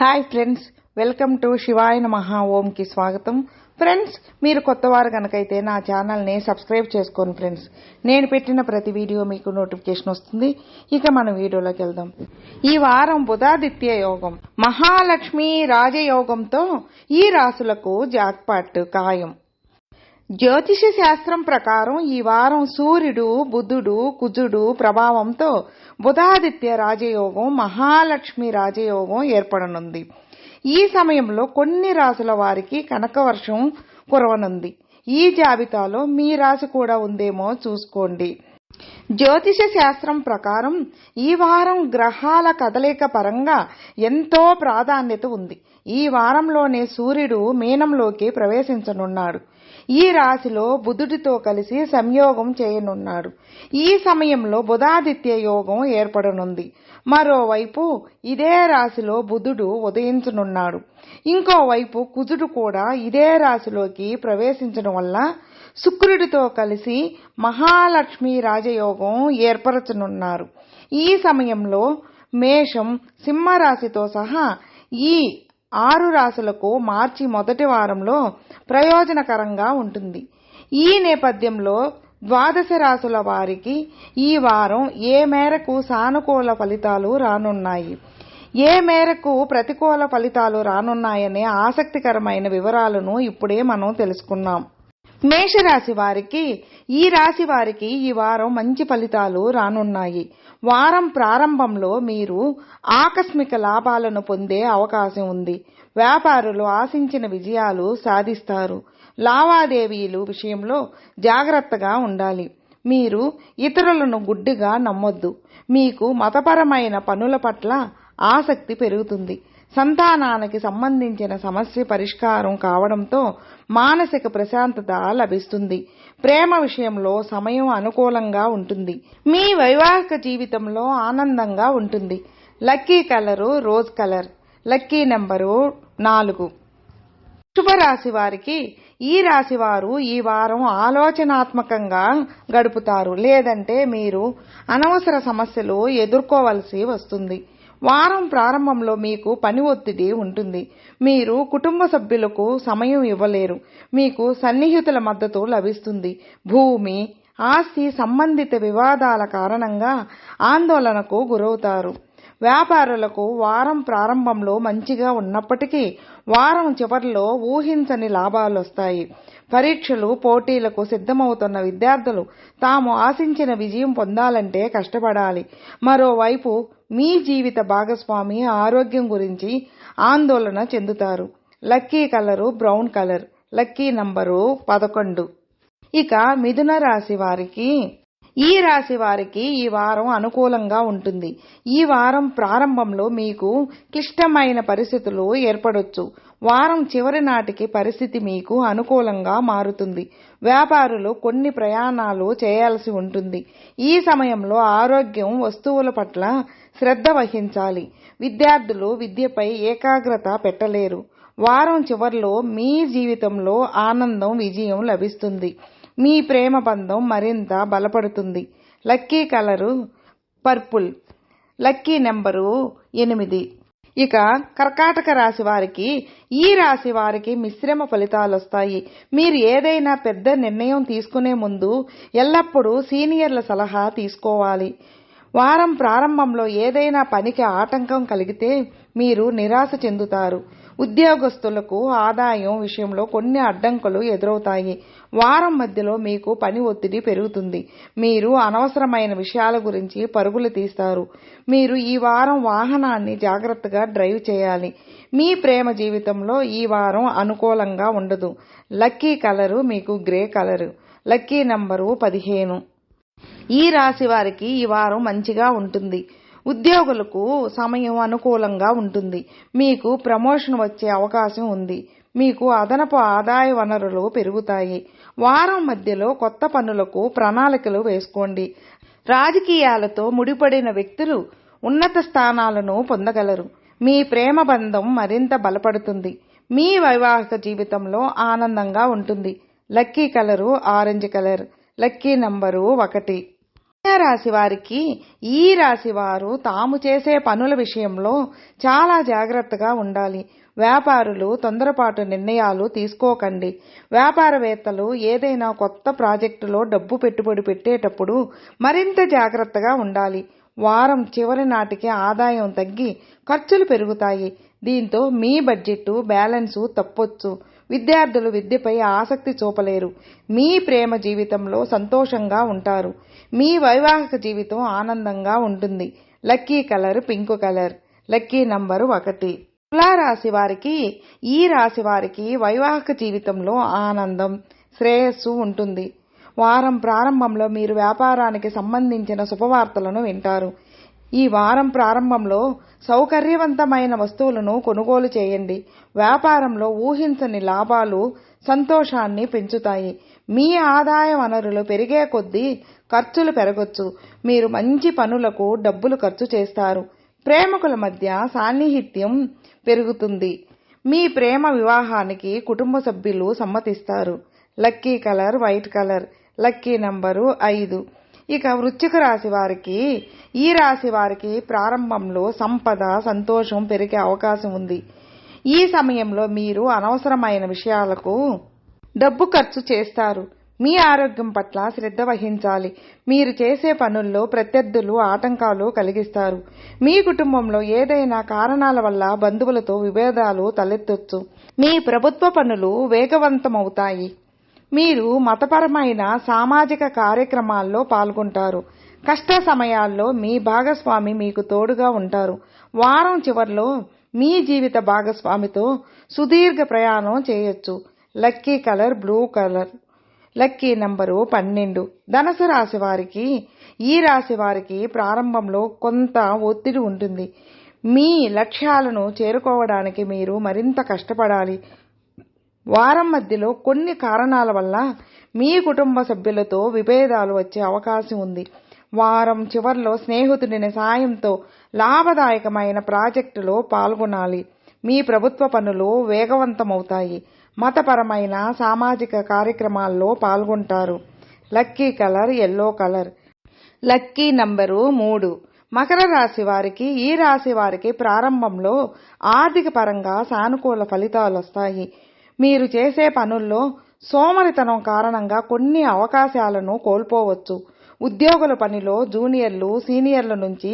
Hi friends welcome to Shivayana మహా ఓంకి స్వాగతం ఫ్రెండ్స్ మీరు కొత్త వారు కనుకైతే నా ఛానల్ని సబ్స్క్రైబ్ చేసుకోండి ఫ్రెండ్స్ నేను పెట్టిన ప్రతి వీడియో మీకు నోటిఫికేషన్ వస్తుంది ఇక మన వీడియోలోకి వెళ్దాం ఈ వారం బుధాదిత్య యోగం మహాలక్ష్మి రాజయోగంతో ఈ రాసులకు జాక్పాట్ ఖాయం జ్యోతిష శాస్త్రం ప్రకారం ఈ వారం సూర్యుడు బుధుడు కుజుడు ప్రభావంతో బుధాదిత్య రాజయోగం మహాలక్ష్మి రాజయోగం ఏర్పడనుంది. ఈ సమయంలో కొన్ని రాసుల వారికి కనకవర్షం కురవనుంది. ఈ జాబితాలో మీ రాశి కూడా ఉందేమో చూసుకోండి. జ్యోతిష శాస్త్రం ప్రకారం ఈ వారం గ్రహాల కదలిక పరంగా ఎంతో ప్రాధాన్యత ఉంది. ఈ వారంలోనే సూర్యుడు మీనంలోకి ప్రవేశించనున్నాడు. ఈ రాశిలో బుధుడితో కలిసి సంయోగం చేయనున్నాడు. ఈ సమయంలో బుధాదిత్య యోగం ఏర్పడనుంది. మరోవైపు ఇదే రాశిలో బుధుడు ఉదయించనున్నాడు. ఇంకోవైపు కుజుడు కూడా ఇదే రాశిలోకి ప్రవేశించడం వల్ల శుక్రుడితో కలిసి మహాలక్ష్మి రాజయోగం ఏర్పరచనున్నారు. ఈ సమయంలో మేషం సింహరాశితో సహా ఈ ఆరు రాశులకు మార్చి మొదటి వారంలో ప్రయోజనకరంగా ఉంటుంది. ఈ నేపథ్యంలో ద్వాదశ రాశుల వారికి ఈ వారం ఏ మేరకు సానుకూల ఫలితాలు రానున్నాయి? ఏ మేరకు ప్రతికూల ఫలితాలు రానున్నాయనే ఆసక్తికరమైన వివరాలను ఇప్పుడే మనం తెలుసుకున్నాం. మేషరాశి వారికి ఈ రాశి వారికి ఈ వారం మంచి ఫలితాలు రానున్నాయి. వారం ప్రారంభంలో మీరు ఆకస్మిక లాభాలను పొందే అవకాశం ఉంది. వ్యాపారులు ఆశించిన విజయాలు సాధిస్తారు. లావాదేవీలు విషయంలో జాగ్రత్తగా ఉండాలి. మీరు ఇతరులను గుడ్డిగా నమ్మొద్దు. మీకు మతపరమైన పనుల పట్ల ఆసక్తి పెరుగుతుంది. సంతానానికి సంబంధించిన సమస్య పరిష్కారం కావడంతో మానసిక ప్రశాంతత లభిస్తుంది. ప్రేమ విషయంలో సమయం అనుకూలంగా ఉంటుంది. మీ వైవాహిక జీవితంలో ఆనందంగా ఉంటుంది. Lucky colour rose colour. Lucky number నాలుగు. శుభరాశి వారికి ఈ రాశి వారు ఈ వారం ఆలోచనాత్మకంగా గడుపుతారు. లేదంటే మీరు అనవసర సమస్యలు ఎదుర్కోవలసి వస్తుంది. వారం ప్రారంభంలో మీకు పని ఒత్తిడి ఉంటుంది. మీరు కుటుంబ సభ్యులకు సమయం ఇవ్వలేరు. మీకు సన్నిహితుల మద్దతు లభిస్తుంది. భూమి ఆస్తి సంబంధిత వివాదాల కారణంగా ఆందోళనకు గురవుతారు. వ్యాపారులకు వారం ప్రారంభంలో మంచిగా ఉన్నప్పటికీ వారం చివరిలో ఊహించని లాభాలు వస్తాయి పరీక్షలు పోటీలకు సిద్ధమవుతున్న విద్యార్థులు తాము ఆశించిన విజయం పొందాలంటే కష్టపడాలి. మరోవైపు మీ జీవిత భాగస్వామి ఆరోగ్యం గురించి ఆందోళన చెందుతారు. Lucky colour brown colour. Lucky number పదకొండు. ఇక మిథున రాశి వారికి ఈ రాశి వారికి ఈ వారం అనుకూలంగా ఉంటుంది. ఈ వారం ప్రారంభంలో మీకు క్లిష్టమైన పరిస్థితులు ఏర్పడొచ్చు. వారం చివరి నాటికి పరిస్థితి మీకు అనుకూలంగా మారుతుంది. వ్యాపారులు కొన్ని ప్రయాణాలు చేయాల్సి ఉంటుంది. ఈ సమయంలో ఆరోగ్యం వస్తువుల పట్ల శ్రద్ధ వహించాలి. విద్యార్థులు విద్యపై ఏకాగ్రత పెట్టలేరు. వారం చివరిలో మీ జీవితంలో ఆనందం విజయం లభిస్తుంది. మీ ప్రేమ బంధం మరింత బలపడుతుంది. Lucky colour purple. Lucky number ఎనిమిది. ఇక కర్కాటక రాశి వారికి ఈ రాశి వారికి మిశ్రమ ఫలితాలు వస్తాయి. మీరు ఏదైనా పెద్ద నిర్ణయం తీసుకునే ముందు ఎల్లప్పుడూ సీనియర్ల సలహా తీసుకోవాలి. వారం ప్రారంభంలో ఏదైనా పనికి ఆటంకం కలిగితే మీరు నిరాశ చెందుతారు. ఉద్యోగస్తులకు ఆదాయం విషయంలో కొన్ని అడ్డంకులు ఎదురవుతాయి. వారం మధ్యలో మీకు పని ఒత్తిడి పెరుగుతుంది. మీరు అనవసరమైన విషయాల గురించి పరుగులు తీస్తారు. మీరు ఈ వారం వాహనాన్ని జాగ్రత్తగా డ్రైవ్ చేయాలి. మీ ప్రేమ జీవితంలో ఈ వారం అనుకూలంగా ఉండదు. లక్కీ కలరు మీకు గ్రే కలరు. లక్కీ నంబరు పదిహేను. ఈ రాశి వారికి ఈ వారం మంచిగా ఉంటుంది. ఉద్యోగులకు సమయం అనుకూలంగా ఉంటుంది. మీకు ప్రమోషన్ వచ్చే అవకాశం ఉంది. మీకు అదనపు ఆదాయ వనరులు పెరుగుతాయి. వారం మధ్యలో కొత్త పనులకు ప్రణాళికలు వేసుకోండి. రాజకీయాలతో ముడిపడిన వ్యక్తులు ఉన్నత స్థానాలను పొందగలరు. మీ ప్రేమ బంధం మరింత బలపడుతుంది. మీ వైవాహిక జీవితంలో ఆనందంగా ఉంటుంది. Lucky colour orange colour. Lucky number ఒకటి. రాశి వారికి ఈ రాశి వారు తాము చేసే పనుల విషయంలో చాలా జాగ్రత్తగా ఉండాలి. వ్యాపారులు తొందరపాటు నిర్ణయాలు తీసుకోకండి. వ్యాపారవేత్తలు ఏదైనా కొత్త ప్రాజెక్టులో డబ్బు పెట్టుబడి పెట్టేటప్పుడు మరింత జాగ్రత్తగా ఉండాలి. వారం చివరి నాటికి ఆదాయం తగ్గి ఖర్చులు పెరుగుతాయి. దీంతో మీ బడ్జెట్ బ్యాలెన్సు తప్పొచ్చు. విద్యార్థులు విద్యపై ఆసక్తి చూపలేరు. మీ ప్రేమ జీవితంలో సంతోషంగా ఉంటారు. మీ వైవాహిక జీవితం ఆనందంగా ఉంటుంది. Lucky colour pink colour lucky number ఒకటి. తులారాశి వారికి ఈ రాశి వారికి వైవాహిక జీవితంలో ఆనందం శ్రేయస్సు ఉంటుంది. వారం ప్రారంభంలో మీరు వ్యాపారానికి సంబంధించిన శుభవార్తలను వింటారు. ఈ వారం ప్రారంభంలో సౌకర్యవంతమైన వస్తువులను కొనుగోలు చేయండి. వ్యాపారంలో ఊహించని లాభాలు సంతోషాన్ని పెంచుతాయి. మీ ఆదాయ వనరులు పెరిగే కొద్దీ ఖర్చులు పెరగొచ్చు. మీరు మంచి పనులకు డబ్బులు ఖర్చు చేస్తారు. ప్రేమికుల మధ్య సాన్నిహిత్యం పెరుగుతుంది. మీ ప్రేమ వివాహానికి కుటుంబ సభ్యులు సమ్మతిస్తారు. Lucky colour white colour lucky number ఐదు. ఇక వృశ్చిక రాశి వారికి ఈ రాశి వారికి ప్రారంభంలో సంపద సంతోషం పెరిగే అవకాశం ఉంది. ఈ సమయంలో మీరు అనవసరమైన విషయాలకు డబ్బు ఖర్చు చేస్తారు. మీ ఆరోగ్యం పట్ల శ్రద్ధ వహించాలి. మీరు చేసే పనుల్లో ప్రత్యర్థులు ఆటంకాలు కలిగిస్తారు. మీ కుటుంబంలో ఏదైనా కారణాల వల్ల బంధువులతో విభేదాలు తలెత్తొచ్చు. మీ ప్రభుత్వ పనులు వేగవంతమవుతాయి. మీరు మతపరమైన సామాజిక కార్యక్రమాల్లో పాల్గొంటారు. కష్ట సమయాల్లో మీ భాగస్వామి మీకు తోడుగా ఉంటారు. వారం చివర్లో మీ జీవిత భాగస్వామితో సుదీర్ఘ ప్రయాణం చేయొచ్చు. Lucky colour blue colour lucky number పన్నెండు. ధనసు రాశి వారికి ఈ రాశి వారికి ప్రారంభంలో కొంత ఒత్తిడి ఉంటుంది. మీ లక్ష్యాలను చేరుకోవడానికి మీరు మరింత కష్టపడాలి. వారం మధ్యలో కొన్ని కారణాల వల్ల మీ కుటుంబ సభ్యులతో విభేదాలు వచ్చే అవకాశం ఉంది. వారం చివర్లో స్నేహితుడిని సాయంతో లాభదాయకమైన ప్రాజెక్టులో పాల్గొనాలి. మీ ప్రభుత్వ పనులు వేగవంతమవుతాయి. మతపరమైన సామాజిక కార్యక్రమాల్లో పాల్గొంటారు. Lucky colour yellow colour. Lucky number మూడు. మకర రాశి వారికి ఈ రాశి వారికి ప్రారంభంలో ఆర్థిక పరంగా సానుకూల ఫలితాలు వస్తాయి. మీరు చేసే పనుల్లో సోమరితనం కారణంగా కొన్ని అవకాశాలను కోల్పోవచ్చు. ఉద్యోగుల పనిలో జూనియర్లు సీనియర్ల నుంచి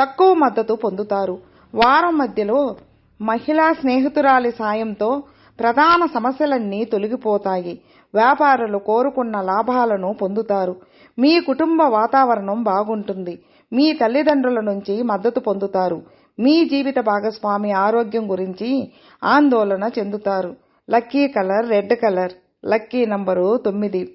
తక్కువ మద్దతు పొందుతారు. వారం మధ్యలో మహిళా స్నేహితురాలి సాయంతో ప్రధాన సమస్యలన్నీ తొలగిపోతాయి. వ్యాపారులు కోరుకున్న లాభాలను పొందుతారు. మీ కుటుంబ వాతావరణం బాగుంటుంది. మీ తల్లిదండ్రుల నుంచి మద్దతు పొందుతారు. మీ జీవిత భాగస్వామి ఆరోగ్యం గురించి ఆందోళన చెందుతారు. Lucky colour red colour lucky number తొమ్మిది.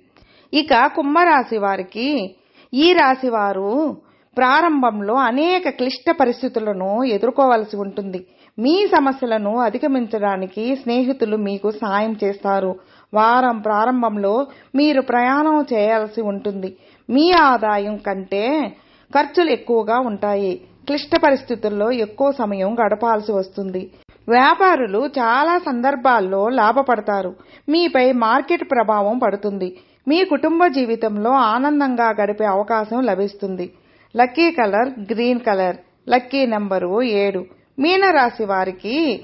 ఇక కుంభరాశి వారికి ఈ రాశి వారు ప్రారంభంలో అనేక క్లిష్ట పరిస్థితులను ఎదుర్కోవలసి ఉంటుంది. మీ సమస్యలను అధిగమించడానికి స్నేహితులు మీకు సాయం చేస్తారు. వారం ప్రారంభంలో మీరు ప్రయాణం చేయాల్సి ఉంటుంది. మీ ఆదాయం కంటే ఖర్చులు ఎక్కువగా ఉంటాయి. క్లిష్ట పరిస్థితుల్లో ఎక్కువ సమయం గడపాల్సి వస్తుంది. వ్యాపారులు చాలా సందర్భాల్లో లాభపడతారు. మీపై మార్కెట్ ప్రభావం పడుతుంది. మీ కుటుంబ జీవితంలో ఆనందంగా గడిపే అవకాశం లభిస్తుంది. Lucky colour green colour. Lucky number ఏడు. మీనరాశి వారికి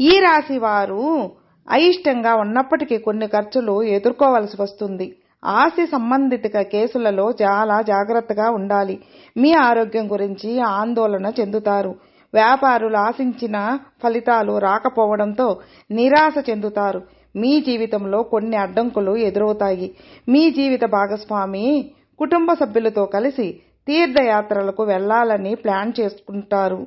ఈ రాశి వారు అయిష్టంగా ఉన్నప్పటికీ కొన్ని ఖర్చులు ఎదుర్కోవలసి వస్తుంది. ఆస్తి సంబంధిత కేసులలో చాలా జాగ్రత్తగా ఉండాలి. మీ ఆరోగ్యం గురించి ఆందోళన చెందుతారు. వ్యాపారులు ఆశించిన ఫలితాలు రాకపోవడంతో నిరాశ చెందుతారు. మీ జీవితంలో కొన్ని అడ్డంకులు ఎదురవుతాయి. మీ జీవిత భాగస్వామి కుటుంబ సభ్యులతో కలిసి తీర్థయాత్రలకు వెళ్ళాలని ప్లాన్ చేసుకుంటారు.